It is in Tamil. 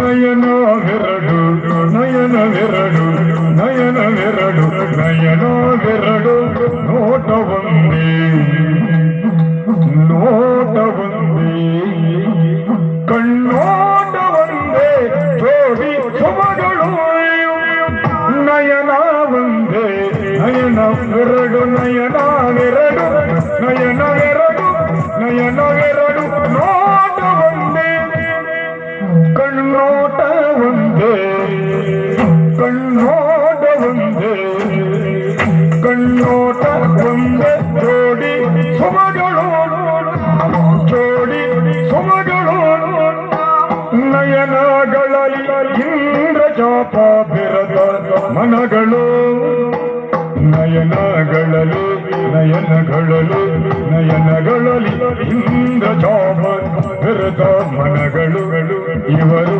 నయన విరడు నయన విరడు నయన విరడు నయన విరడు నోట ఉంది నోట ఉంది కಣ್ಣోట ಒಂದೇ ಜೋಡಿ ಸೊಬಗಳು ನಯನ ಒಂದೇ ನಯನ ವಿರಡು ನಯನ ವಿರಡು ನಯನ ವಿರಡು ನಯನ ವಿರಡು ನೋಟ கண்ணோட உண்டு கண்ணோட உண்டு கண்ணோட உண்டு ஜோடி சுமகளோடு ஜோடி சுமகளோடு ನಯನಗಳಲ್ಲಿ ಇಂದ್ರಜಾಪ ಬಿರದ ಮನಗಳು ನಯನಗಳಲು ನಯನಗಳಲು ನಯನಗಳಲ್ಲಿ ಇಂದ್ರಜಾಪ ಬಿರದ ಮನಗಳು ಇವರು